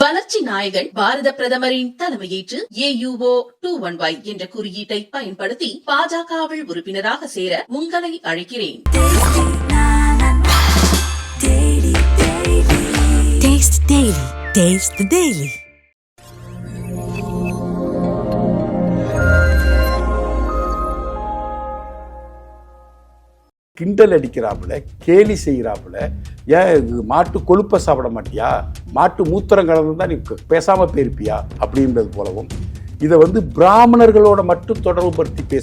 வளர்ச்சி நாயகன் பாரத பிரதமரின் தலைமையேற்று ஏயுஓ டூ ஒன் ஒய் என்ற குறியீட்டை பயன்படுத்தி பாஜகவில் உறுப்பினராக சேர உங்களை அழைக்கிறேன் Taste Daily. கிண்டல் அடிக்கிறாப்புல கேலி செய்கிறாப்புல ஏன் இது மாட்டு கொழுப்பை சாப்பிட மாட்டியா? மாட்டு மூத்திரம் கலந்து தான் நீ பேசாமல் போயிருப்பியா? அப்படின்றது போலவும் இதை வந்து பிராமணர்களோட மட்டும் தொடர்பு படுத்தி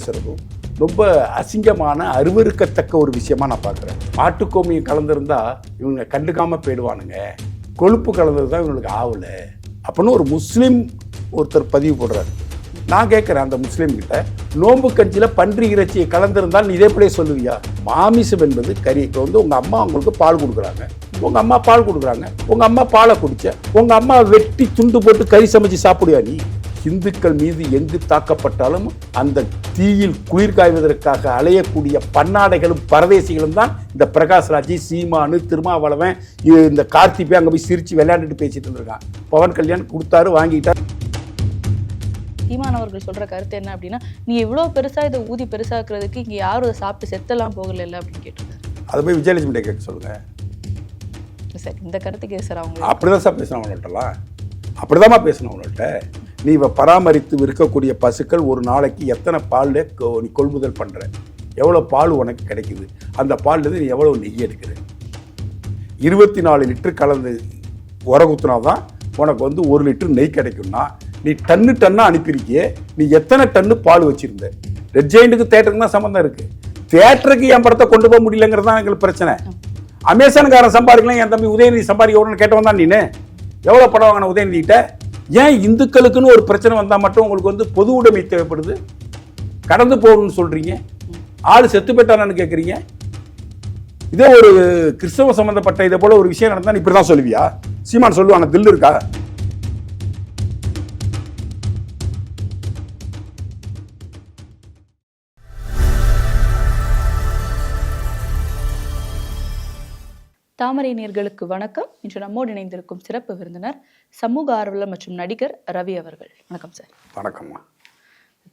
ரொம்ப அசிங்கமான அருவறுக்கத்தக்க ஒரு விஷயமா நான் பார்க்குறேன். மாட்டுக்கோமியம் கலந்துருந்தா இவங்க கண்டுக்காமல் போயிடுவானுங்க. கொழுப்பு கலந்தது தான் இவங்களுக்கு ஆகலை அப்படின்னு ஒரு முஸ்லீம் ஒருத்தர் பதிவு போடுறாரு. நான் கேட்குறேன் அந்த முஸ்லீம் கிட்ட நோம்பு கஞ்சியில் பன்றி இறைச்சியை கலந்திருந்தால் நீ இதே போலே சொல்லுவியா? மாமிசம் என்பது கறி. இப்போ வந்து உங்கள் அம்மா உங்களுக்கு பால் கொடுக்குறாங்க. உங்கள் அம்மா பால் கொடுக்குறாங்க. உங்கள் அம்மா பாலை குடிச்ச உங்கள் அம்மா வெட்டி துண்டு போட்டு கறி சமைச்சு சாப்பிடுவியா நீ? இந்துக்கள் மீது எங்கு தாக்கப்பட்டாலும் அந்த தீயில் குளிர் காய்வதற்காக அலையக்கூடிய பன்னாடைகளும் பரதேசிகளும் தான் இந்த பிரகாஷ்ராஜ் சீமானு திருமாவளவன் இது இந்த கார்த்திபே அங்கே போய் சிரித்து விளையாண்டுட்டு பேசிட்டு இருந்திருக்கான். பவன் கல்யாண் கொடுத்தாரு வாங்கிட்டார். சீமான் அவர்கள் சொல்ற கருத்து என்ன அப்படின்னா நீ இவ்வளவு பெருசா இதை ஊதி பெருசாக்குறதுக்கு இங்க யாரும் சாப்பிட்டு செத்தெல்லாம் போகல அப்படின்னு கேட்டிருக்காரு. அதை போய் விஜயலட்சுமி கேட்க சொல்லுங்க. சார் இந்த கருத்துக்கு சார் அவங்க அப்படிதான் சார் பேசணும் அவங்கள்ட்டலாம் அப்படிதாம்மா பேசணும் அவங்கள்ட்ட. நீ இவ பராமரித்து விற்கக்கூடிய பசுக்கள் ஒரு நாளைக்கு எத்தனை பால் நீ கொள்முதல் பண்ற? எவ்வளோ பால் உனக்கு கிடைக்குது? அந்த பால்லேருந்து நீ எவ்வளோ நெய் எடுக்கிற? இருபத்தி நாலு லிட்டர் கலந்து உரகுத்துனா தான் உனக்கு வந்து ஒரு லிட்டர் நெய் கிடைக்கும்னா நீ டன்னு டன்னா அனுப்பியிருக்கியே. நீ எத்தனை டன்னு பால் வச்சிருந்த? ரெட் ஜெயிண்ட்டுக்கு தேட்டருக்கு தான் சம்மந்தம் இருக்கு. தேட்டருக்கு என் படத்தை கொண்டு போக முடியலங்கிறது தான் எங்களுக்கு பிரச்சனை. அமேசான்காரன் சம்பாதிக்கலாம் என் தம்பி உதயநிதி சம்பாதிக்க வரணும்னு கேட்டவன் தான் நீனு. எவ்வளோ படம் வாங்கின உதயநிதிட்ட ஏன் இந்துக்களுக்குன்னு ஒரு பிரச்சனை வந்தால் மட்டும் உங்களுக்கு வந்து பொது உடைமை தேவைப்படுது? கடந்து போகணும்னு சொல்கிறீங்க ஆள் செத்து போயிட்டானு கேட்குறீங்க இதே ஒரு கிறிஸ்தவ சம்மந்தப்பட்ட இதை போல ஒரு விஷயம் நடந்தால் நீ இப்படி தான் சொல்லுவியா? சீமான் சொல்லுவாங்க தில்லு இருக்கா? தாமரை நேர்களுக்கு வணக்கம். இன்று நம்மோடு இணைந்திருக்கும் சிறப்பு விருந்தினர் சமூக ஆர்வலர் மற்றும் நடிகர் ரவி அவர்கள். வணக்கம் சார். வணக்கம்மா.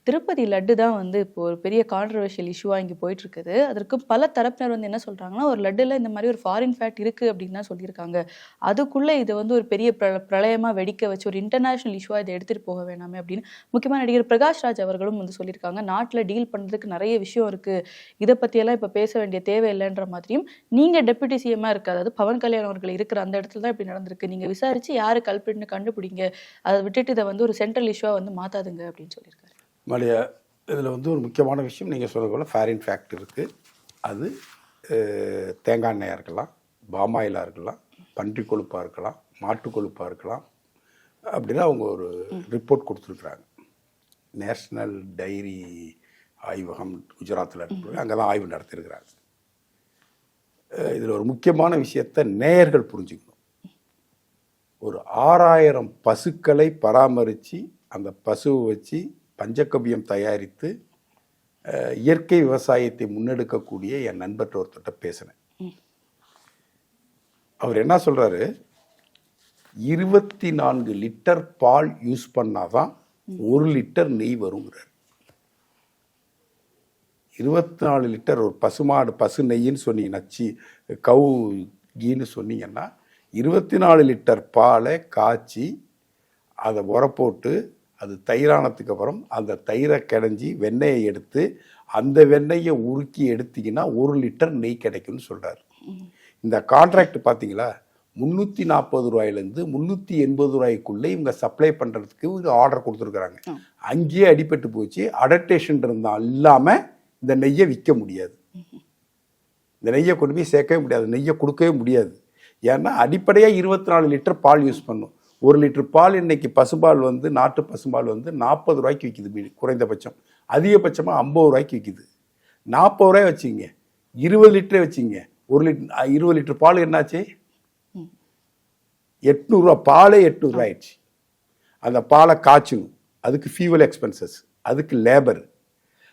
திருப்பதி லட்டு தான் வந்து இப்போ ஒரு பெரிய கான்ட்ரவர்ஷியல் இஷ்யூவாக இங்கே போயிட்டு இருக்குது அதற்கு பல தரப்பினர் வந்து என்ன சொல்றாங்கன்னா ஒரு லட்டுல இந்த மாதிரி ஒரு ஃபாரின் ஃபேட் இருக்கு அப்படின்னு தான் சொல்லியிருக்காங்க. அதுக்குள்ள இது வந்து ஒரு பெரிய பிர பிரளயமா வெடிக்க வச்சு ஒரு இன்டர்நேஷனல் இஷ்யூவாக இதை எடுத்துட்டு போக வேணாமே அப்படின்னு முக்கியமாக நடிகர் பிரகாஷ் ராஜ் அவர்களும் வந்து சொல்லியிருக்காங்க. நாட்டில் டீல் பண்ணுறதுக்கு நிறைய விஷயம் இருக்கு. இதை பத்தியெல்லாம் இப்போ பேச வேண்டிய தேவை இல்லைன்ற மாதிரியும் நீங்க டெபுட்டி சிஎம்மா இருக்கு அதாவது பவன் கல்யாண் அவர்கள் இருக்கிற அந்த இடத்துல தான் இப்படி நடந்திருக்கு. நீங்க விசாரிச்சு யாரு கல்பிட்னு கண்டுபிடிங்க. அதை விட்டுட்டு இதை வந்து ஒரு சென்ட்ரல் இஷ்யூவாக வந்து மாத்தாதுங்க அப்படின்னு சொல்லியிருக்காரு. மலைய இதில் வந்து ஒரு முக்கியமான விஷயம் நீங்கள் சொல்றது போல் ஃபேரின் ஃபேக்ட் இருக்குது அது தேங்காய் எண்ணெயாக இருக்கலாம் பாமாயிலாக இருக்கலாம் பன்றி கொழுப்பாக இருக்கலாம் மாட்டு கொழுப்பாக இருக்கலாம் அப்படின்னு அவங்க ஒரு ரிப்போர்ட் கொடுத்துருக்குறாங்க. நேஷ்னல் டைரி ஆய்வகம் குஜராத்தில் இருக்கு அங்கே தான் ஆய்வு நடத்தியிருக்கிறாங்க இதில் ஒரு முக்கியமான விஷயத்தை நேயர்கள் புரிஞ்சுக்கணும். ஒரு ஆறாயிரம் பசுக்களை பராமரித்து அந்த பசுவை வச்சு பஞ்சகவியம் தயாரித்து இயற்கை விவசாயத்தை முன்னெடுக்கக்கூடிய என் நண்பர்கிட்ட ஒருத்தர்கிட்ட பேசினேன். அவர் என்ன சொல்றாரு? இருபத்தி நான்கு லிட்டர் பால் யூஸ் பண்ணாதான் ஒரு லிட்டர் நெய் வருங்கிறார். இருபத்தி நாலு லிட்டர் ஒரு பசுமாடு பசு நெய்ன்னு சொன்னீங்கன்னா சி கவு கீன்னு சொன்னீங்கன்னா இருபத்தி நாலு லிட்டர் பாலை காய்ச்சி அதை உரப்போட்டு அது தயிரானதுக்கு அப்புறம் அந்த தயிரை கடைஞ்சி வெண்ணெயை எடுத்து அந்த வெண்ணெயை உருக்கி எடுத்தீங்கன்னா ஒரு லிட்டர் நெய் கிடைக்கும்னு சொல்றாரு. இந்த கான்ட்ராக்ட் பார்த்தீங்களா முந்நூற்றி நாற்பது ரூபாயிலேருந்து முந்நூற்றி எண்பது ரூபாய்க்குள்ளே இவங்க சப்ளை பண்ணுறதுக்கு இவங்க ஆர்டர் கொடுத்துருக்குறாங்க. அங்கேயே அடிபட்டு போச்சு. அடப்டேஷன் இருந்தால் இல்லாமல் இந்த நெய்யை விற்க முடியாது. இந்த நெய்யை கொண்டு போய் சேர்க்கவே முடியாது. நெய்யை கொடுக்கவே முடியாது. ஏன்னா அடிப்படையாக இருபத்தி நாலு லிட்டர் பால் யூஸ் பண்ணும். ஒரு லிட்டர் பால் இன்னைக்கு பசுபால் வந்து நாட்டு பசுபால் வந்து நாற்பது ரூபாய்க்கு விற்கிது மீ- குறைந்தபட்சம். அதிகபட்சமாக ஐம்பது ரூபாய்க்கு விற்கிது நாற்பது ரூபாய் வச்சுங்க. இருபது லிட்டரே வச்சுங்க. ஒரு லிட்டர் இருபது லிட்டர் பால் என்னாச்சு? எட்நூறுரூவா பாலே எட்நூறுரூவா ஆயிடுச்சு. அந்த பாலை காய்ச்சணும் அதுக்கு ஃபியூவல் எக்ஸ்பென்சஸ் அதுக்கு லேபர்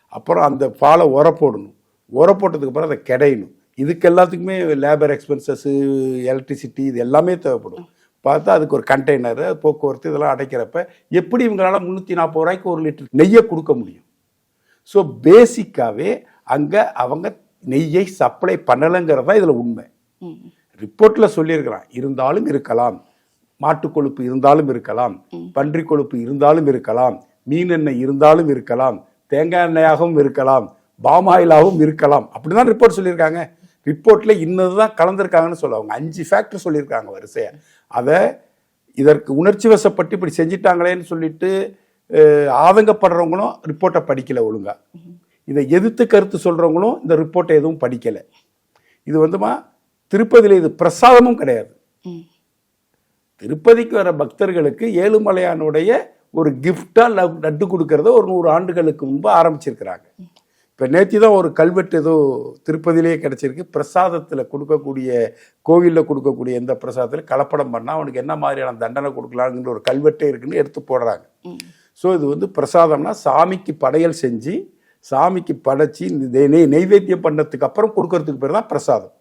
அப்புறம் அந்த பாலை உர போடணும். உர போட்டதுக்கு அப்புறம் அதை கிடையணும். இதுக்கு எல்லாத்துக்குமே லேபர் எக்ஸ்பென்சஸ்ஸு எலக்ட்ரிசிட்டி இது எல்லாமே தேவைப்படும். பார்த்தா அதுக்கு ஒரு கண்டெய்னர் போக்குவரத்து இதெல்லாம் அடைக்கிறப்ப எப்படி இவங்களால முந்நூற்றி நாற்பது ரூபாய்க்கு ஒரு லிட்டர் நெய்யை கொடுக்க முடியும்? ஸோ பேசிக்காகவே அங்கே அவங்க நெய்யை சப்ளை பண்ணலைங்கிறது தான் இதில் உண்மை. ரிப்போர்ட்டில் சொல்லியிருக்கிறான் இருந்தாலும் இருக்கலாம். மாட்டுக் கொழுப்பு இருந்தாலும் இருக்கலாம். பன்றி கொழுப்பு இருந்தாலும் இருக்கலாம். மீன் எண்ணெய் இருந்தாலும் இருக்கலாம். தேங்காய் எண்ணெயாகவும் இருக்கலாம். பாமாயிலாகவும் இருக்கலாம். அப்படிதான் ரிப்போர்ட் சொல்லியிருக்காங்க. ரிப்போர்ட்டில் இன்னது தான் கலந்துருக்காங்கன்னு சொல்லுவாங்க. அஞ்சு ஃபேக்டர் சொல்லியிருக்காங்க வரிசையா. அதை இதற்கு உணர்ச்சி வசப்பட்டு இப்படி செஞ்சிட்டாங்களேன்னு சொல்லிட்டு ஆதங்கப்படுறவங்களும் ரிப்போர்ட்டை படிக்கல ஒழுங்கா. இதை எதிர்த்து கருத்து சொல்றவங்களும் இந்த ரிப்போர்ட்டை எதுவும் படிக்கல. இது வந்துமா திருப்பதியில் இது பிரசாதமும் கிடையாது. திருப்பதிக்கு வர பக்தர்களுக்கு ஏழுமலையானுடைய ஒரு கிஃப்டா லட்டு கொடுக்கறத ஒரு நூறு ஆண்டுகளுக்கு முன்பு ஆரம்பிச்சிருக்கிறாங்க. இப்போ நேத்தி தான் ஒரு கல்வெட்டு ஏதோ திருப்பதியிலேயே கிடைச்சிருக்கு. பிரசாதத்தில் கொடுக்கக்கூடிய கோவிலில் கொடுக்கக்கூடிய எந்த பிரசாதத்தில் கலப்படம் பண்ணால் அவனுக்கு என்ன மாதிரியான தண்டனை கொடுக்கலாங்கிற ஒரு கல்வெட்டே இருக்குன்னு எடுத்து போடுறாங்க. ஸோ இது வந்து பிரசாதம்னா சாமிக்கு படையல் செஞ்சு சாமிக்கு படைச்சி நெய் நெய்- நெய்வேத்தியம் பண்ணதுக்கு அப்புறம் கொடுக்கறதுக்கு பேர் தான் பிரசாதம்.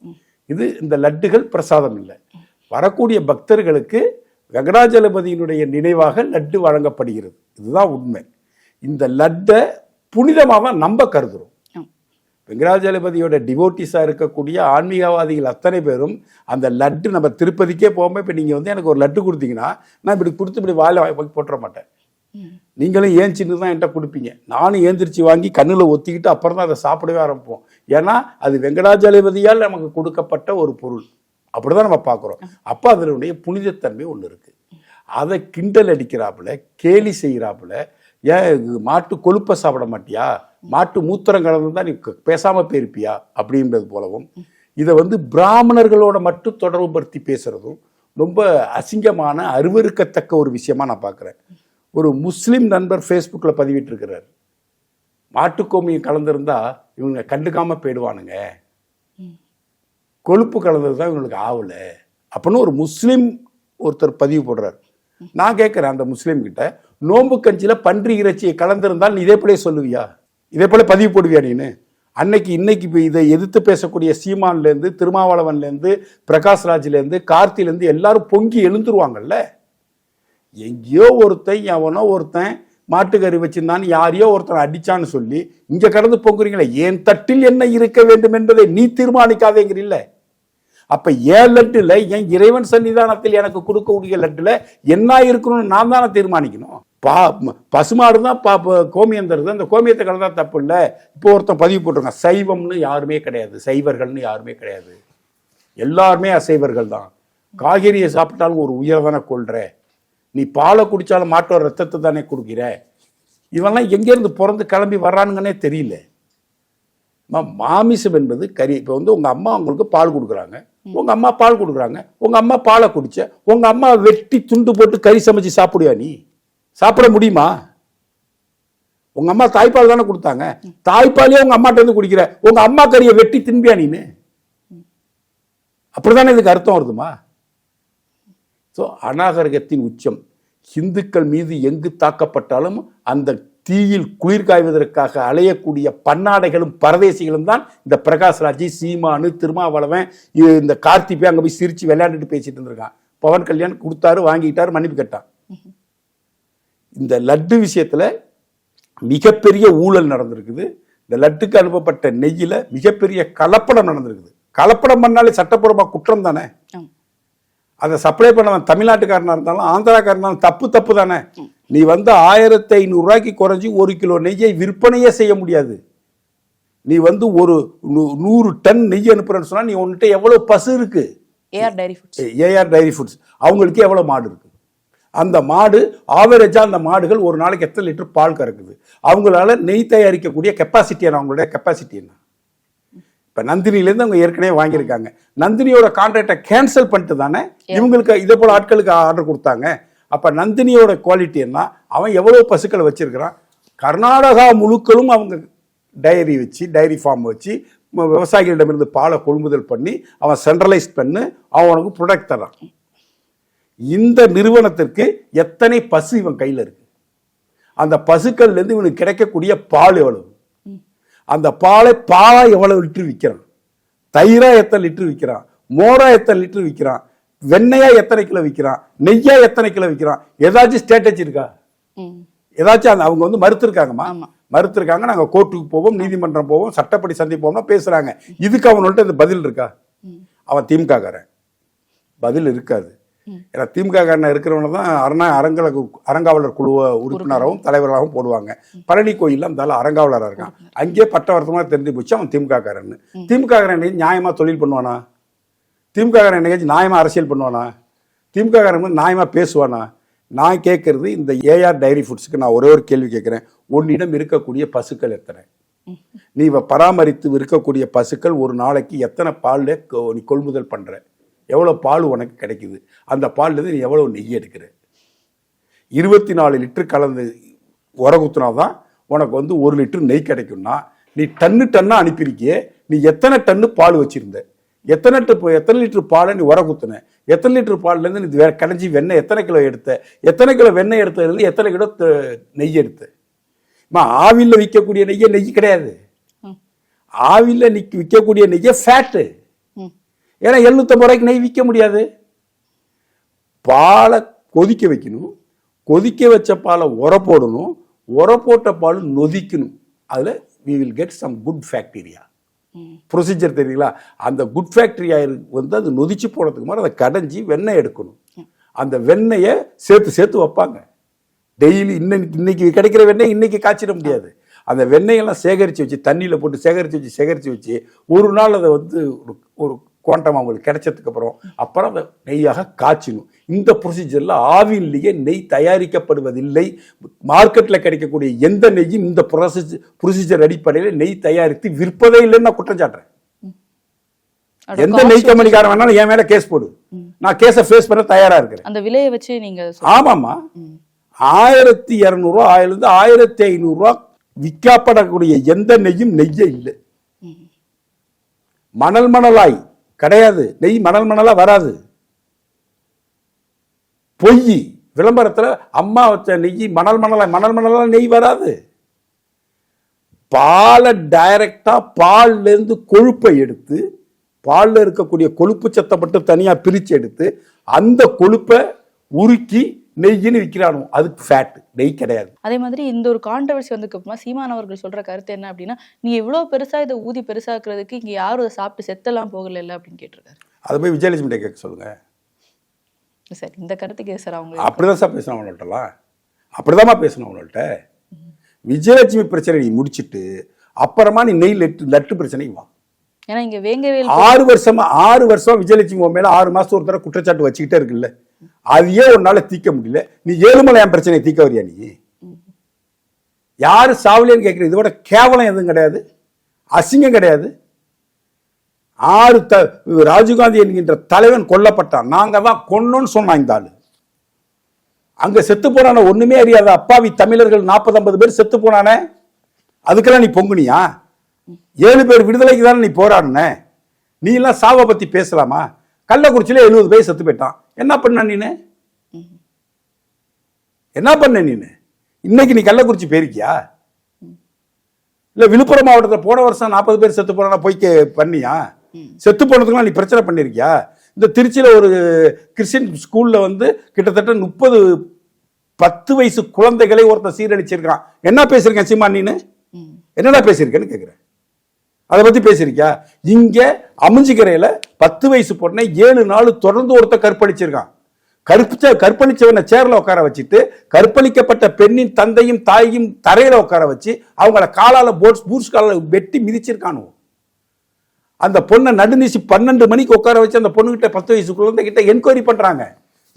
இது இந்த லட்டுகள் பிரசாதம் இல்லை. வரக்கூடிய பக்தர்களுக்கு வெங்கடாஜலபதியினுடைய நினைவாக லட்டு வழங்கப்படுகிறது. இதுதான் உண்மை. இந்த லட்டை புனிதமாக தான் நம்ப கருதுறோம். ஆம். வெங்கடாஜலபதியோட டிவோட்டிஸாக இருக்கக்கூடிய ஆன்மீகவாதிகள் அத்தனை பேரும் அந்த லட்டு நம்ம திருப்பதிக்கே போகும்போது இப்போ நீங்கள் வந்து எனக்கு ஒரு லட்டு கொடுத்தீங்கன்னா நான் இப்படி கொடுத்து இப்படி வாயில போட்டுற மாட்டேன். நீங்களும் ஏன் சின்ன தான் என்கிட்ட கொடுப்பீங்க? நானும் ஏந்திரிச்சு வாங்கி கண்ணில் ஒத்திக்கிட்டு அப்புறம் தான் அதை சாப்பிடவே ஆரம்பிப்போம். ஏன்னா அது வெங்கடாஜலபதியால் நமக்கு கொடுக்கப்பட்ட ஒரு பொருள். அப்படிதான் நம்ம பார்க்குறோம். அப்போ அதனுடைய புனிதத்தன்மை ஒன்று இருக்கு. அதை கிண்டல் அடிக்கிறாப்புல கேலி செய்கிறாப்புல ஏன் மாட்டு கொழுப்பை சாப்பிட மாட்டியா? மாட்டு மூத்திரம் கலந்து தான் நீ பேசாமல் போயிருப்பியா? அப்படின்றது போலவும் இதை வந்து பிராமணர்களோட மட்டும் தொடர்பு படுத்தி பேசுகிறதும் ரொம்ப அசிங்கமான அருவருக்கத்தக்க ஒரு விஷயமா நான் பார்க்குறேன் ஒரு முஸ்லீம் நண்பர் ஃபேஸ்புக்கில் பதிவிட்டிருக்கிறார். மாட்டுக்கோமியம் கலந்துருந்தா இவங்க கண்டுக்காமல் போயிடுவானுங்க. கொழுப்பு கலந்தது தான் இவங்களுக்கு ஆவலை. அப்படின்னு ஒரு முஸ்லீம் ஒருத்தர் பதிவு போடுறார். நான் கேட்குறேன் அந்த முஸ்லீம் கிட்ட நோம்பு கஞ்சியில் பன்றி இறைச்சியை கலந்திருந்தால் நீ இதே போல சொல்லுவியா? இதே போல பதிவு போடுவியா நீனு? அன்னைக்கு இன்னைக்கு இப்போ இதை எதிர்த்து பேசக்கூடிய சீமான்லேருந்து திருமாவளவன்லேருந்து பிரகாஷ்ராஜ்லேருந்து கார்த்திலேருந்து எல்லாரும் பொங்கி எழுந்துருவாங்கல்ல? எங்கேயோ ஒருத்தன் எவனோ ஒருத்தன் மாட்டுக்கறி வச்சிருந்தான் யாரையோ ஒருத்தன் அடிச்சான்னு சொல்லி இங்கே கடந்து பொங்குறீங்களே என் தட்டில் என்ன இருக்க வேண்டும் என்பதை நீ தீர்மானிக்காதேங்கிறீல்ல? அப்ப ஏன் லட்டுல என் இறைவன் சன்னிதானத்தில் எனக்கு கொடுக்கக்கூடிய லட்டுல என்ன இருக்கணும்னு நான் தானே தீர்மானிக்கணும்? பா பசுமாடு தான் பா கோமியம் தருது அந்த கோமியத்தை கலந்தா தப்பு இல்லை இப்போ ஒருத்தன் பதிவு போட்டிருக்கான். சைவம்னு யாருமே கிடையாது. சைவர்கள்னு யாருமே கிடையாது. எல்லாருமே அசைவர்கள் தான். காய்கறியை சாப்பிட்டாலும் ஒரு உயிரை தானே கொள்ற நீ பாலை குடிச்சாலும் மாட்டோட ரத்தத்தை தானே குடிக்கிற. இவெல்லாம் எங்கேருந்து பிறந்து கிளம்பி வர்றானுங்கன்னே தெரியல. மாமிசம் என்பது கறி. இப்போ வந்து உங்க அம்மா உங்களுக்கு பால் கொடுக்குறாங்க. உங்க அம்மா பால் கொடுக்குறாங்க. உங்க அம்மா பாலை குடிச்ச. உங்க அம்மா வெட்டி துண்டு போட்டு கறி சமைச்சு சாப்பிடுவியா நீ? சாப்பிட முடியுமா? உங்க அம்மா தாய்ப்பால் தானே கொடுத்தாங்க. தாய்ப்பாலே உங்க அம்மாட்ட இருந்து குடிக்கிற. உங்க அம்மா கறியை வெட்டி தின்பியா நீனு? அப்படிதானே இதுக்கு அர்த்தம் வருதுமா? ஸோ அநாகரிகத்தின் உச்சம். இந்துக்கள் மீது எங்கு தாக்கப்பட்டாலும் அந்த தீயில் குளிர் காய்வதற்காக அலையக்கூடிய பன்னாடைகளும் பரதேசிகளும் தான் இந்த பிரகாஷ்ராஜ் சீமானு திருமாவளவன் இந்த கார்த்திபே அங்கே போய் சிரிச்சு விளையாண்டுட்டு பேசிட்டு இருந்திருக்கான். பவன் கல்யாண் கொடுத்தாரு வாங்கிட்டாரு மன்னிப்பு கேட்டான். இந்த லட்டு விஷயத்துல மிகப்பெரிய ஊழல் நடந்திருக்குது. இந்த லட்டுக்கு அனுப்பப்பட்ட நெய்யில மிகப்பெரிய கலப்படம் நடந்திருக்குது. கலப்படம் பண்ணாலே சட்டப்பூர்வமா குற்றம் தானே. அதை சப்ளை பண்ணவன் தமிழ்நாட்டுக்காரனா இருந்தாலும் ஆந்திராக்காரனா இருந்தாலும் தப்பு தப்பு தானே? நீ வந்து ஆயிரத்தி ஐநூறு ரூபாய்க்கு குறைஞ்சி ஒரு கிலோ நெய்யை விற்பனையே செய்ய முடியாது. நீ வந்து ஒரு நூறு டன் நெய் அனுப்புறேன்னு சொன்னா நீ உன்கிட்ட எவ்வளவு பசு இருக்கு? AR dairy foods AR dairy foods அவங்களுக்கு எவ்வளவு மாடு இருக்கு? அந்த மாடு ஆவரேஜா அந்த மாடுகள் ஒரு நாளைக்கு எத்தனை லிட்டர் பால் கறக்குது? அவங்களால நெய் தயாரிக்கக்கூடிய கெப்பாசிட்டி என்ன? அவங்களுடைய கெப்பாசிட்டி என்ன? இப்ப நந்தினிலேருந்து அவங்க ஏற்கனவே வாங்கியிருக்காங்க. நந்தினியோட கான்ட்ராக்டை கேன்சல் பண்ணிட்டு தானே இவங்களுக்கு இதே போல ஆட்களுக்கு ஆர்டர் கொடுத்தாங்க. அப்ப நந்தினியோட குவாலிட்டி என்ன? அவன் எவ்வளவு பசுக்களை வச்சிருக்கிறான்? கர்நாடகா முழுக்களும் அவங்க டைரி வச்சு டைரி ஃபார்ம் வச்சு விவசாயிகளிடமிருந்து பாலை கொள்முதல் பண்ணி அவன் சென்ட்ரலைஸ் பண்ணு அவன் உனக்கு ப்ரொடக்ட் தரான். இந்த நிறுவனத்திற்கு எத்தனை பசு இவன் கையில் இருக்கு? அந்த பசுக்கள்ல இருந்து இவனுக்கு கிடைக்கக்கூடிய பால் எவ்வளவு? அந்த பாலை பாலா எவ்வளவு லிட்டர் விற்கிறான்? தயிரா எத்தனை லிட்டர் விற்கிறான்? மோரா எத்தனை லிட்டர் விற்கிறான்? வெண்ணையா எத்தனை கிலோ விற்கிறான்? நெய்யா எத்தனை கிலோ விற்கிறான்? ஏதாச்சும் ஸ்ட்ராட்டஜி இருக்கா. ஏதாச்சும் அந்த அவங்க வந்து மறுத்திருக்காங்கம்மா. மறுத்திருக்காங்க நாங்க கோர்ட்டுக்கு போவோம் நீதிமன்றம் போவோம் சட்டப்படி சந்திப்போம்னா பேசுறாங்க. இதுக்கு அவனோட இந்த பதில் இருக்கா? அவன் திமுக காரன் பதில் இருக்காது. ஏன்னா திமுக காரன் இருக்கிறவன தான் அரணா அரங்கல அறங்காவலர் குழு உறுப்பினராகவும் தலைவராகவும் போடுவாங்க. பழனி கோயில்ல அந்த ஆளு அறங்காவலராக இருக்கான். அங்கேயே பட்டவர்த்தமாக தெரிஞ்சு போச்சு அவன் திமுக காரன் திமுக காரன் என்னைக்கு நியாயமா தொழில் பண்ணுவானா? திமுக காரன் என்னைக்காச்சும் நியாயமா அரசியல் பண்ணுவானா? திமுக காரன் வந்து நியாயமா பேசுவானா? நான் கேட்கறது இந்த ஏஆர் டைரி ஃபுட்ஸுக்கு நான் ஒரே ஒரு கேள்வி கேட்குறேன் உன்னிடம் இருக்கக்கூடிய பசுக்கள் எத்தனை? நீ பராமரித்து இருக்கக்கூடிய பசுக்கள் ஒரு நாளைக்கு எத்தனை பால் நீ கொள்முதல் பண்ற? எவ்வளோ பால் உனக்கு கிடைக்குது? அந்த பால்லேருந்து நீ எவ்வளோ நெய் எடுக்கிற? இருபத்தி நாலு லிட்டர் கலந்து உரகுத்துனா தான் உனக்கு வந்து ஒரு லிட்டர் நெய் கிடைக்கும்னா நீ டன்னு டன்னா அனுப்பியிருக்கியே நீ எத்தனை டன்னு பால் வச்சிருந்த? எத்தனை டு- எத்தனை லிட்டர் பாலை நீ உரகுத்துன எத்தனை லிட்டர் பால்லேருந்து நீ வே- கடைஞ்சி வெண்ணெய் எத்தனை கிலோ எடுத்த? எத்தனை கிலோ வெண்ணெய் எடுத்ததுலேருந்து எத்தனை கிலோ நெய் எடுத்த? அம்மா ஆவில்ல விற்கக்கூடிய நெய்யே நெய் கிடையாது. ம். ஆவில்ல நிக்க விற்கக்கூடிய நெய்யே ஃபேட்டு. ஏன்னா எழுநூத்தம்பது ரூபாய்க்கு நெய் விற்க முடியாது. பாலை கொதிக்க வைக்கணும். கொதிக்க வச்ச பாலை உர போடணும். உர போட்ட பால் நொதிக்கணும். அதில் we will get some good bacteria procedure தெரியுங்களா? அந்த குட் ஃபேக்டரியா வந்து அது நொதிச்சு போனதுக்கு மாதிரி அதை கடைஞ்சி வெண்ணெய் எடுக்கணும். அந்த வெண்ணெயை சேர்த்து சேர்த்து வைப்பாங்க. டெய்லி இன்னைக்கு இன்னைக்கு கிடைக்கிற வெண்ணெய் இன்னைக்கு காய்ச்சிட முடியாது. அந்த வெண்ணெயெல்லாம் சேகரித்து வச்சு தண்ணியில் போட்டு சேகரித்து வச்சு சேகரித்து வச்சு ஒரு நாள் அதை வந்து ஒரு குவாண்டம் அவங்களுக்கு கிடைச்சதுக்கு அப்புறம் நெய்யாக காய்ச்சணும் இந்த ப்ரொசீஜரில் ஆவின்லேயே நெய் தயாரிக்கப்படுவதில்லை. மார்க்கெட்டில் கிடைக்கக்கூடிய எந்த நெய்யும் இந்த ப்ரொசீஜர் ப்ரொசீஜர் அடிப்படையில் நெய் தயாரித்து விற்பதே இல்லைன்னு நான் குற்றம் சாட்டுறேன். எந்த நெய் கம்பெனிக்காரன் வேணாலும் என் மேல கேஸ் போடு. நான் கேஸை ஃபேஸ் பண்ண தயாரா இருக்கிறேன். அந்த விலையை வச்சு நீங்க ஆமாம்மா. ஆயிரத்தி இரநூறுவா ஆயிலிருந்து ஆயிரத்தி ஐநூறுரூவா விற்கப்படக்கூடிய எந்த நெய்யும் நெய்யே இல்லை. மணல் மணலாய். கிடையாது. நெய் மணல் மணலாக வராது. பொய். விளம்பரத்தில் அம்மா வச்ச நெய் மணல் மணலாக மணல் மணலாக நெய் வராது. பாலை டைரக்டாக பால்லேருந்து கொழுப்பை எடுத்து பாலில் இருக்கக்கூடிய கொழுப்பு சத்தை மட்டும் தனியாக பிரித்து எடுத்து அந்த கொழுப்பை உருக்கி நெய்யின்னு விற்கிறானோ அதுக்கு ஃபேட் நெய் கிடையாது. அதே மாதிரி இந்த ஒரு கான்ட்ரவர்சி வந்ததுக்கு அப்புறமா சீமான் அவர்கள் சொல்ற கருத்து என்ன அப்படின்னா நீ எவ்வளவு பெருசா இதை ஊதி பெருசாக்குறதுக்கு இங்க யாரும் அதை சாப்பிட்டு செத்தெல்லாம் போகல இல்ல அப்படின்னு கேட்டிருக்காரு. அதை போய் விஜயலட்சுமி கேட்க சொல்லுங்க. சார் இந்த கருத்துக்கு சார் அவங்க அப்படிதான் சார் பேசணும் அவங்கள்ட்டலாம். அப்படிதாம்மா பேசணும் அவங்கள்ட்ட. விஜயலட்சுமி பிரச்சனை நீ முடிச்சிட்டு அப்புறமா நீ நெய் லட்டு லட்டு பிரச்சனைக்கு வா. ஏன்னா இங்க வேங்கவேல் ஆறு வருஷமா ஆறு வருஷம் விஜயலட்சுமி மேல ஆறு மாசம் ஒரு தடவை குற்றச்சாட்டு வச்சுக்கிட்டே இருக்குல்ல. அதையே உன்னால தீர்க்க முடியல. நீ ஏழுமலை என் பிரச்சனையை தீர்க்க வரியா நீ? யாரு சாவலியன்னு கேட்குற இதோட கேவலம் எதுவும் கிடையாது. அசிங்கம் கிடையாது. ஆறு த ராஜீவ்காந்தி என்கின்ற தலைவன் கொல்லப்பட்டான். நாங்கள் தான் கொன்னோன்னு சொன்னான் இந்த ஆள். அங்கே செத்து போனான ஒன்றுமே அறியாத அப்பாவி தமிழர்கள் நாற்பது ஐம்பது பேர் செத்து போனானே. அதுக்கெல்லாம் நீ பொங்குனியா? ஏழு பேர் விடுதலைக்கு தானே நீ போராடின? நீ எல்லாம் சாவை பற்றி பேசலாமா? கள்ளக்குறிச்சியில எழுபது பேர் செத்து போயிட்டான். என்ன பண்ண நீனு? என்ன பண்ண நீனு? இன்னைக்கு நீ கள்ளக்குறிச்சி போயிருக்கியா? இல்ல விழுப்புரம் மாவட்டத்தில் போன வருஷம் நாற்பது பேர் செத்து போனா போய் பண்ணியா? செத்து போனதுக்குலாம் நீ பிரச்சனை பண்ணிருக்கியா? இந்த திருச்சியில ஒரு கிறிஸ்டியன் ஸ்கூல்ல வந்து கிட்டத்தட்ட முப்பது பத்து வயசு குழந்தைகளை ஒருத்தன் சீரழிச்சிருக்கான் என்ன பேசியிருக்கேன் சீமா நீனு? என்னடா பேசியிருக்கேன்னு கேட்குறேன் அதை பத்தி பேசியிருக்கியா? இங்க அமைஞ்சிக்கரையில பத்து வயசு பொண்ணை ஏழு நாள் தொடர்ந்து ஒருத்த கற்பழிச்சிருக்கான். கற்பழிச்ச கற்பழிச்சவனை சேர்ல உட்கார வச்சுட்டு கற்பழிக்கப்பட்ட பெண்ணின் தந்தையும் தாயையும் தரையில உட்கார வச்சு அவங்கள காலால போட்ஸ் பூட்ஸ் காலால வெட்டி மிதிச்சிருக்கானோ அந்த பொண்ணை நடுநீசி பன்னெண்டு மணிக்கு உட்கார வச்சு அந்த பொண்ணுகிட்ட பத்து வயசு குழந்தை கிட்ட என்கொயரி பண்றாங்க.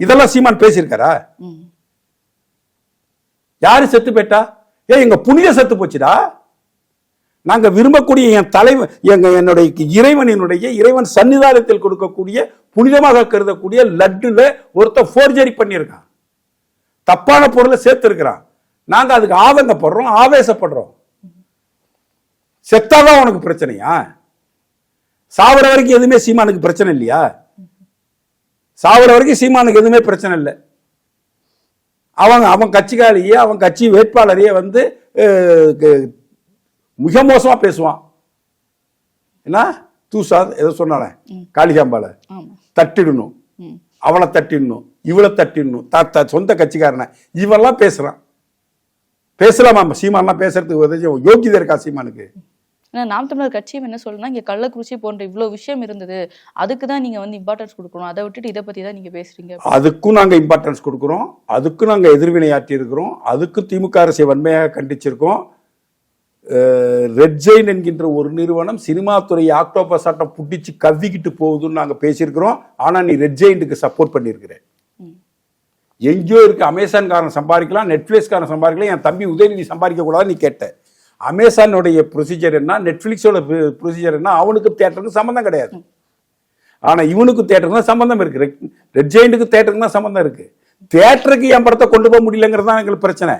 இதெல்லாம் சீமான் பேசியிருக்காரா? யாரு செத்து போயிட்டா? ஏ எங்க புனித செத்து போச்சுடா. நாங்க விரும்பக்கூடிய என் தலைவன் எங்க என்னுடைய இறைவனினுடைய இறைவன் சன்னிதானத்தில் கொடுக்கக்கூடிய புனிதமாக கருதக்கூடிய லட்டுல ஒருத்தன் ஃபோர்ஜரி பண்ணியிருக்கான். தப்பான பொருளை சேர்த்துருக்கிறான். நாங்க அதுக்கு ஆதங்கப்படுறோம் ஆவேசப்படுறோம். செத்தாதான் உனக்கு பிரச்சனையா? சாவர வரைக்கும் எதுவுமே சீமானுக்கு பிரச்சனை இல்லையா? சாவர வரைக்கும் சீமானுக்கு எதுவுமே பிரச்சனை இல்லை. அவங்க அவன் கட்சிக்காரியே அவன் கட்சி வேட்பாளரையே வந்து மிக மோசமா பேசுவான். என்ன? தூசா ஏதோ சொன்னானே? காளிகாம்பால. தட்டிடணும். அவளை தட்டிடணும். இவளை தட்டிடணும். த சொந்த கட்சிக்காரனை. இவெல்லாம் பேசுறான். பேசலாமா? சீமான்லாம் பேசுறதுக்கு உதவி யோகிதை இருக்கா சீமானுக்கு? ஏன்னா நாம் தமிழர் கட்சியும் என்ன சொல்லணும்னா இங்க கள்ளக்குறிச்சி போன்ற இவ்வளவு விஷயம் இருந்தது. அதுக்கு தான் நீங்க வந்து இம்பார்ட்டன்ஸ் கொடுக்கணும். அதை விட்டுட்டு இதை பத்தி தான் நீங்க பேசுறீங்க. அதுக்கும் நாங்கள் இம்பார்ட்டன்ஸ் கொடுக்குறோம். அதுக்கும் நாங்கள் எதிர்வினையாற்றி இருக்கிறோம். அதுக்கும் திமுக அரசை வன்மையாக கண்டிச்சிருக்கோம். ரெட் ஜெயின் என்கின்ற ஒரு நிறுவனம் சினிமா துறை ஆக்டோபஸ் ஆட்டம் புட்டிச்சு கவ்விக்கிட்டு போகுதுன்னு நாங்கள் பேசியிருக்கிறோம். ஆனால் நீ ரெட் ஜெயின்ட்டுக்கு சப்போர்ட் பண்ணியிருக்கிற. எங்கேயோ இருக்க. அமேசான்காரன் சம்பாதிக்கலாம் நெட்ஃப்ளிக்ஸ்காரன் சம்பாதிக்கலாம் என் தம்பி உதயநிதி சம்பாதிக்க கூடாது நீ கேட்ட. அமேசானுடைய ப்ரொசீஜர் என்ன? நெட்ஃப்ளிக்ஸோட ப்ரொசீஜர் என்ன? அவனுக்கு தேட்டருக்கு சம்மந்தம் கிடையாது. ஆனா இவனுக்கு தேட்டருக்கு தான் சம்பந்தம் இருக்கு. ரெட்- ஜெயிண்ட்டுக்கு தேட்டருக்கு தான் சம்பந்தம் இருக்கு. தேட்டருக்கு என் படத்தை கொண்டு போக முடியலங்கிறது தான் எங்களுக்கு பிரச்சனை.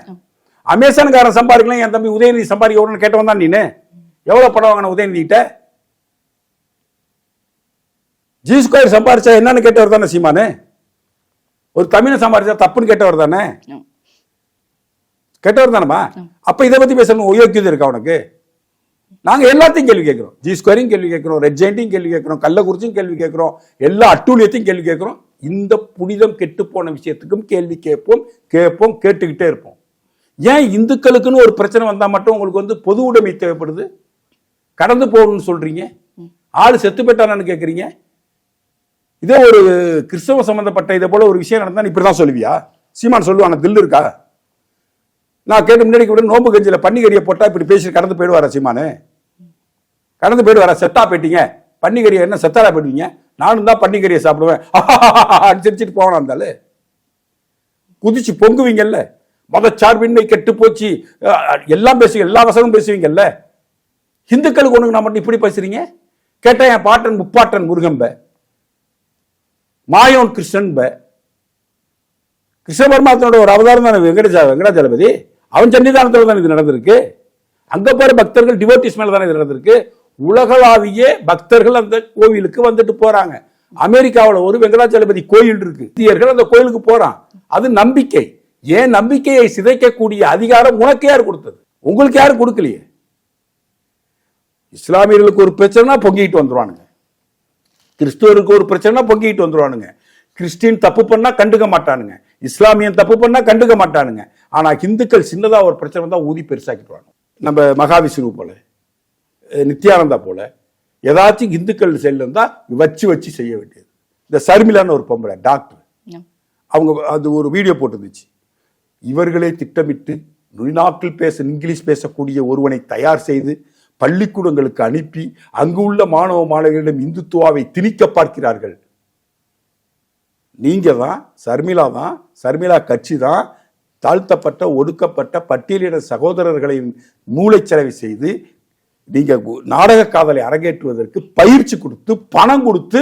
அமேசான்காரன் சம்பாதிக்கலாம் என் தம்பி உதயநிதி சம்பாதிக்க உடனே கேட்டவன் தான் நீனு. எவ்வளவு படம் வாங்கின உதயநிதி கிட்ட ஜி ஸ்கொயர் சம்பாரிச்சா என்னன்னு கேட்டவர் தானே சீமானு? ஒரு தமிழை சம்பாரிச்சா தப்புன்னு கேட்டவர் தானே. கேட்டவர் தானேமா அப்ப இதை பத்தி பேசணும் உயோக்கியது இருக்கா உனக்கு? நாங்க எல்லாத்தையும் கேள்வி கேட்கிறோம். ஜி ஸ்கொயரையும் கேள்வி கேட்கிறோம். ரெட் ஜெயிண்டையும் கேள்வி கேட்கிறோம். கள்ளக்குறிச்சியும் கேள்வி கேட்கிறோம். எல்லா அட்டூழியத்தையும் கேள்வி கேட்கிறோம். இந்த புனிதம் கெட்டு போன விஷயத்துக்கும் கேள்வி கேட்போம் கேட்போம் கேட்டுக்கிட்டே இருப்போம். ஏன் இந்துக்களுக்குன்னு ஒரு பிரச்சனை வந்தால் மட்டும் உங்களுக்கு வந்து பொது உடைமை தேவைப்படுது? கடந்து போகணும்னு சொல்றீங்க. ஆள் செத்து போயிட்டானான்னு கேட்குறீங்க இதே ஒரு கிறிஸ்தவ சம்பந்தப்பட்ட இதை போல ஒரு விஷயம் நடந்தால் நீ இப்படிதான் சொல்லுவியா? சீமான் சொல்லுவாங்க தில்லு இருக்கா? நான் கேட்டு முன்னாடி கூட நோம்பு கஞ்சியில் பன்னிக்கறியை போட்டால் இப்படி பேசி கடந்து போயிடுவாரா சீமானு? கடந்து போயிடுவாரா? செத்தா போயிட்டீங்க. பன்னிக்கறியை என்ன செத்தாரா போயிடுவீங்க? நானும் தான் பன்னிக்கறியை சாப்பிடுவேன். சிரிச்சிட்டு போவானா இருந்தாலும் குதிச்சு பொங்குவீங்கல்ல? மதச்சார்பின்மை கெட்டு போச்சு எல்லாம் பேசுவீங்க எல்லா வசனமும் பேசுவீங்கல்ல? இந்துக்களுக்கு ஒண்ணுங்க நான் மட்டும் இப்படி பேசுறீங்க? கேட்டேன் என் பாட்டன் முப்பாட்டன் முருகம்ப. மாயோன் கிருஷ்ணன்ப. கிருஷ்ண பரமாத்மனோட ஒரு அவதாரம் தானே வெங்கடஜா வெங்கடாஜலபதி? அவன் சன்னிதானத்தில் தான் இது நடந்திருக்கு. அங்க பாரு பக்தர்கள் டிவோட்டிஸ் மேல தானே இது நடந்திருக்கு. உலகளாவிய பக்தர்கள் அந்த கோவிலுக்கு வந்துட்டு போறாங்க. அமெரிக்காவில் ஒரு வெங்கடாச்சலபதி கோயில் இருக்கு. இந்தியர்கள் அந்த கோயிலுக்கு போறான். அது நம்பிக்கை. ஏன் நம்பிக்கையை சிதைக்கக்கூடிய அதிகாரம் உனக்கு யார் கொடுத்தது? உங்களுக்கு யாரும் கொடுக்கலையே? இஸ்லாமியர்களுக்கு ஒரு பிரச்சனைனா பொங்கிட்டு வந்துருவானுங்க. கிறிஸ்துவருக்கு ஒரு பிரச்சனை பொங்கிட்டு வந்துருவானுங்க. கிறிஸ்டின் தப்பு பண்ணா கண்டுக்க மாட்டானுங்க. இஸ்லாமியன் தப்பு பண்ணா கண்டுக்க மாட்டானுங்க. ஆனா இந்துக்கள் சின்னதா ஒரு பிரச்சனை வந்தா ஊதி பெருசாக்கிடுவாங்க நம்ம மகாவிஷ்ணு போல நித்யானந்தா போல ஏதாச்சும் இந்துக்கள் செயல் இருந்தா வச்சு வச்சு செய்ய வேண்டியது. இந்த சர்மிலான்னு ஒரு பொம்பளை டாக்டர். அவங்க அது ஒரு வீடியோ போட்டுருந்துச்சு. இவர்களே திட்டமிட்டு நுனிநாக்கில் பேச இங்கிலீஷ் பேசக்கூடிய ஒருவனை தயார் செய்து பள்ளிக்கூடங்களுக்கு அனுப்பி அங்கு உள்ள மாணவ மாணவிகளிடம் இந்துத்துவாவை திணிக்க பார்க்கிறார்கள். நீங்க தான் சர்மிளா தான் சர்மிளா கட்சி தான் தாழ்த்தப்பட்ட ஒடுக்கப்பட்ட பட்டியலின சகோதரர்களை மூளைச்சலவை செய்து நீங்க நாடக காதலை அரங்கேற்றுவதற்கு பயிற்சி கொடுத்து பணம் கொடுத்து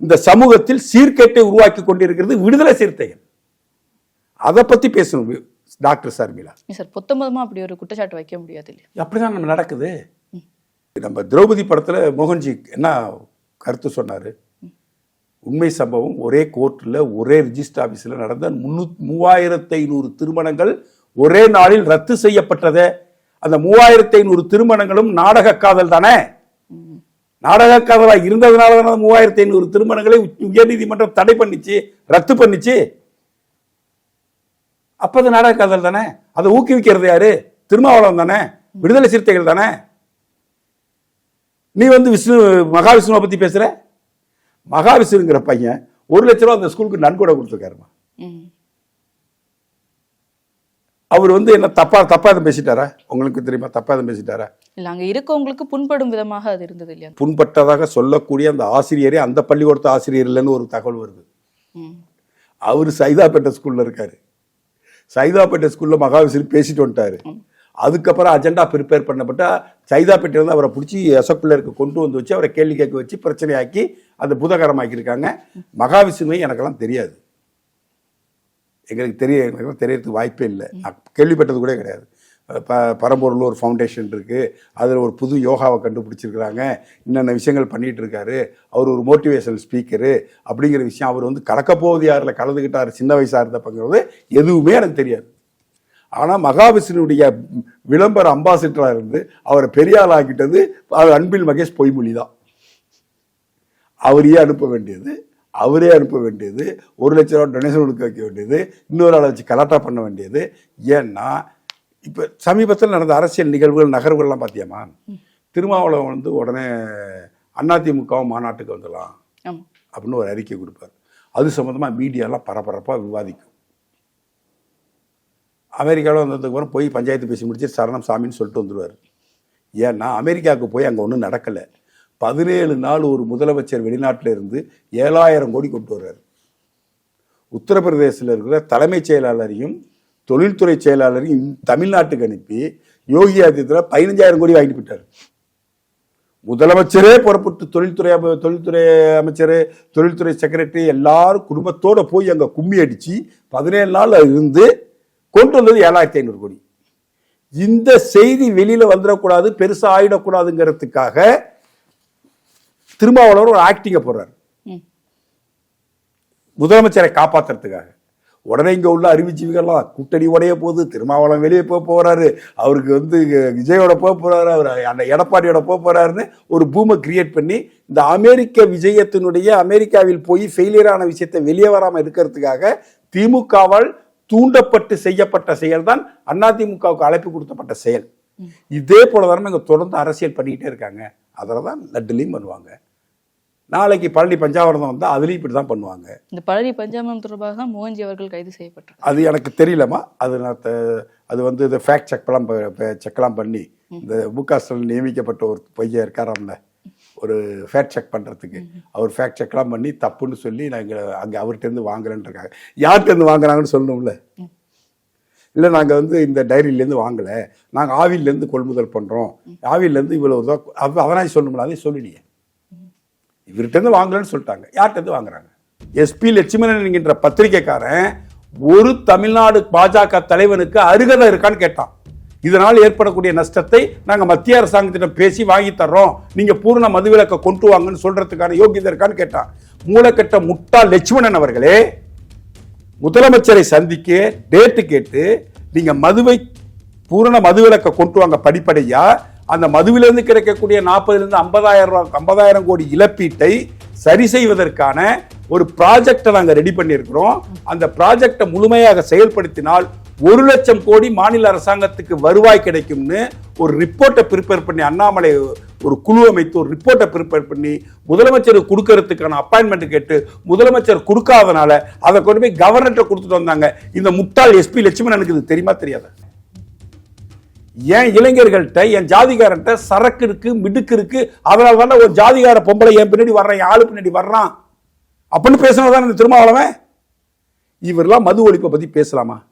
இந்த சமூகத்தில் சீர்கேட்டை உருவாக்கி கொண்டிருக்கிறது விடுதலை சிறுத்தைகள். அதை பத்தி பேசணும் டாக்டர் சர்மிளா சார் பொத்தமதமா அப்படி ஒரு குற்றச்சாட்டு வைக்க முடியாது இல்லையா? அப்படிதான் நம்ம நடக்குது. நம்ம திரௌபதி படத்துல மோகன்ஜி என்ன கருத்து சொன்னாரு? உண்மை சம்பவம் ஒரே கோர்ட்டில் ஒரே ரிஜிஸ்டர் ஆபீஸ்ல நடந்த முன்னூ மூவாயிரத்தி ஐநூறு திருமணங்கள் ஒரே நாளில் ரத்து செய்யப்பட்டதே. அந்த மூவாயிரத்தி ஐநூறு திருமணங்களும் நாடக காதல் தானே? நாடக காதலா இருந்ததுனால தானே அந்த மூவாயிரத்தி ஐநூறு திருமணங்களை உயர்நீதிமன்றம் தடை பண்ணிச்சு ரத்து பண்ணிச்சு? அப்ப அது நாடக காதல் தானே? அதை ஊக்குவிக்கிறது யாரு? திருமாவளவன் தானே? விடுதலை சிறுத்தைகள் தானே? நீ வந்து விஷ்ணு மகாவிஷ்ணுவை பத்தி பேசுற? மகாவிஷ்ணுங்கிற பையன் ஒரு லட்ச ரூபா அந்த ஸ்கூலுக்கு நன்கொடை கொடுத்துருக்காருமா. அவர் வந்து என்ன தப்பா தப்பா எதுவும் பேசிட்டாரா? உங்களுக்கு தெரியுமா? தப்பா எதுவும் பேசிட்டாரா? இல்ல அங்க இருக்கவங்களுக்கு புண்படும் விதமாக அது இருந்தது இல்லையா? புண்பட்டதாக சொல்லக்கூடிய அந்த ஆசிரியரே அந்த பள்ளிக்கூடத்து ஆசிரியர் இல்லைன்னு ஒரு தகவல் வருது. அவர் சைதாப்பேட்டை ஸ்கூல்ல இருக்காரு. சைதாப்பேட்டை ஸ்கூல்ல மகாவிஷ்ணு பேசிட்டு வந்துட்டாரு. அதுக்கப்புறம் அஜெண்டா ப்ரிப்பேர் பண்ணப்பட்டா இருந்து அவரை பிடிச்சி அசோக் கொண்டு வந்து வச்சு அவரை கேள்வி கேட்க வச்சு பிரச்சனையாக்கி அதை பூதகரமாக்கியிருக்காங்க. மகாவிஷ்ணுவை எனக்கெல்லாம் தெரியாது. எங்களுக்கு தெரிய எங்களுக்கு தெரியறதுக்கு வாய்ப்பே இல்லை. நான் கேள்விப்பட்டது கூட கிடையாது. ப பரம்பூரில் ஒரு ஃபவுண்டேஷன் இருக்குது அதில் ஒரு புது யோகாவை கண்டுபிடிச்சிருக்கிறாங்க. இன்னென்ன விஷயங்கள் பண்ணிகிட்டு இருக்காரு அவர் ஒரு மோட்டிவேஷனல் ஸ்பீக்கரு அப்படிங்கிற விஷயம் அவர் வந்து கலக்க யாரில் கலந்துக்கிட்டார் சின்ன வயசாக இருந்தப்பங்கிறது எதுவுமே எனக்கு தெரியாது. ஆனால் மகாவிஷ்ணுடைய விளம்பர அம்பாசிடராக இருந்து அவரை பெரியாள் ஆக்கிட்டது அவர் அன்பில் மகேஷ் பொய்மொழி தான். அவரையே அனுப்ப வேண்டியது அவரே அனுப்ப வேண்டியது ஒரு லட்ச ரூபா டொனேஷன் கொடுக்க வைக்க வேண்டியது இன்னொரு ஆளை வச்சு கலாட்டா பண்ண வேண்டியது. ஏன்னா இப்போ சமீபத்தில் நடந்த அரசியல் நிகழ்வுகள் நகர்வுகள்லாம் பார்த்தியாமா திருமாவளவன் வந்து உடனே அதிமுகவும் மாநாட்டுக்கு வந்துடலாம் அப்படின்னு ஒரு அறிக்கை கொடுப்பார். அது சம்மந்தமாக மீடியாலாம் பரபரப்பாக விவாதிக்கும். அமெரிக்காவில் வந்ததுக்கு அப்புறம் போய் பஞ்சாயத்து பேசி முடிச்சு சரணம் சாமின்னு சொல்லிட்டு வந்துடுவார் ஏன்னா அமெரிக்காவுக்கு போய் அங்கே ஒன்றும் நடக்கலை. பதினேழு நாள் ஒரு முதலமைச்சர் வெளிநாட்டில் இருந்து ஏழாயிரம் கோடி கொண்டு வர்றார் உத்தரப்பிரதேசத்தில் இருக்கிற தலைமைச் செயலாளரையும் தொழில்துறை செயலாளரையும் தமிழ்நாட்டுக்கு அனுப்பி யோகி ஆதித்யநாத் பதினஞ்சாயிரம் கோடி வாங்கிட்டு போயிட்டார். முதலமைச்சரே புறப்பட்டு தொழில்துறை தொழில்துறை அமைச்சர் தொழில்துறை செக்ரட்டரி எல்லாரும் குடும்பத்தோட போய் அங்க கும்மி அடிச்சு பதினேழு நாள் இருந்து கொண்டு வந்தது ஏழாயிரத்தி ஐநூறு கோடி. இந்த செய்தி வெளியில வந்துடக்கூடாது பெருசா ஆயிடக்கூடாதுங்கிறதுக்காக திருமாவளவர் ஒரு ஆக்டிங்க போடுறாரு. முதலமைச்சரை காப்பாத்துறதுக்காக. உடனே இங்க உள்ள அறிவுஜீவிகள்லாம் கூட்டணி உடைய போகுது. திருமாவளவன் வெளியே போக போறாரு. அவருக்கு வந்து விஜயோட போக போறாரு. அவர் அந்த எடப்பாடியோட போக போறாருன்னு ஒரு பூமை கிரியேட் பண்ணி இந்த அமெரிக்க விஜயத்தினுடைய அமெரிக்காவில் போய் ஃபெயிலியரான விஷயத்தை வெளியே வராம இருக்கிறதுக்காக திமுகவால் தூண்டப்பட்டு செய்யப்பட்ட செயல் தான் அதிமுகவுக்கு அழைப்பு கொடுக்கப்பட்ட செயல். இதே போல தானே இங்க தொடர்ந்து அரசியல் பண்ணிக்கிட்டே இருக்காங்க. அதில் தான் லட்டுலையும் பண்ணுவாங்க. நாளைக்கு பழனி பஞ்சாவரம் வந்தால் அதுலேயும் இப்படி தான் பண்ணுவாங்க. இந்த பழனி பஞ்சாமம் தொடர்பாக தான் மோகன்ஜி அவர்கள் கைது செய்யப்பட்டிருக்காங்க அது எனக்கு தெரியலம்மா. அது நான் அது வந்து இந்த ஃபேக்ட் செக்லாம் செக்லாம் பண்ணி இந்த முகாஸ்டல் நியமிக்கப்பட்ட ஒரு பையன் இருக்காராம்ல ஒரு ஃபேக்ட் செக் பண்ணுறதுக்கு அவர் ஃபேக்ட் செக்லாம் பண்ணி தப்புன்னு சொல்லி நாங்கள் அங்கே அவர்கிட்டருந்து வாங்குறேன்னு இருக்காங்க யார்கிட்டருந்து வாங்குறாங்கன்னு சொல்லணும்ல. இல்லை நாங்கள் வந்து இந்த டைரியிலேருந்து வாங்கலை. நாங்கள் ஆவிலேருந்து கொள்முதல் பண்ணுறோம் ஆவிலேருந்து இவ்வளோ அப்போ அதனால் சொல்லணும்ல அதையும் சொல்லலையே இவர்கிட்டருந்து வாங்கலன்னு சொல்லிட்டாங்க. யார்கிட்டருந்து வாங்குறாங்க? எஸ்பி லட்சுமணன் என்கின்ற பத்திரிகைக்காரன் ஒரு தமிழ்நாடு பாஜக தலைவனுக்கு அருகதை இருக்கான்னு கேட்டான். இதனால் ஏற்படக்கூடிய நஷ்டத்தை நாங்கள் மத்திய அரசாங்கத்திடம் பேசி வாங்கி தர்றோம். நீங்கள் பூர்ண மதுவிலக்கை கொண்டு வாங்கன்னு சொல்றதுக்கான யோகியதை இருக்கான்னு கேட்டான். மூலக்கட்ட முட்டா லட்சுமணன் அவர்களே முதலமைச்சரை சந்திக்க டேட்டு கேட்டு நீங்கள் மதுவை பூரண மதுவிலக்கை கொண்டு வாங்க படிப்படையாக அந்த மதுவிலிருந்து கிடைக்கக்கூடிய நாற்பதுலேருந்து ஐம்பதாயிரம் ரூபா ஐம்பதாயிரம் கோடி இழப்பீட்டை சரி செய்வதற்கான ஒரு ப்ராஜெக்டை நாங்கள் ரெடி பண்ணியிருக்கிறோம். அந்த ப்ராஜெக்டை முழுமையாக செயல்படுத்தினால் ஒரு லட்சம் கோடி மாநில அரசாங்கத்துக்கு வருவாய் கிடைக்கும்னு ஒரு ரிப்போர்ட்டை ப்ரிப்பேர் பண்ணி அண்ணாமலை ஒரு குழு அமைத்து ஒரு ரிப்போர்ட்டை ப்ரிப்பேர் பண்ணி முதலமைச்சருக்கு கொடுக்கறதுக்கான அப்பாயின்மெண்ட் கேட்டு முதலமைச்சர் கொடுக்காதனால அதை கொண்டு போய் கவர்னர்கிட்ட கொடுத்துட்டு வந்தாங்க. இந்த முட்டாள் எஸ்பி லட்சுமணனுக்கு இது தெரியுமா தெரியாது? ஏன் இளைஞர்கள்ட்ட என் ஜாதிகாரன்ட்ட சரக்கு இருக்கு மிடுக்கு இருக்கு அதனால தானே ஒரு ஜாதிகார பொம்பளை என் பின்னாடி வர்றான் என் ஆளு பின்னாடி வர்றான். அப்படின்னு பேசினதான் இந்த திருமாவளவன்? இவரெல்லாம் மது ஒழிப்பை பத்தி பேசலாமா?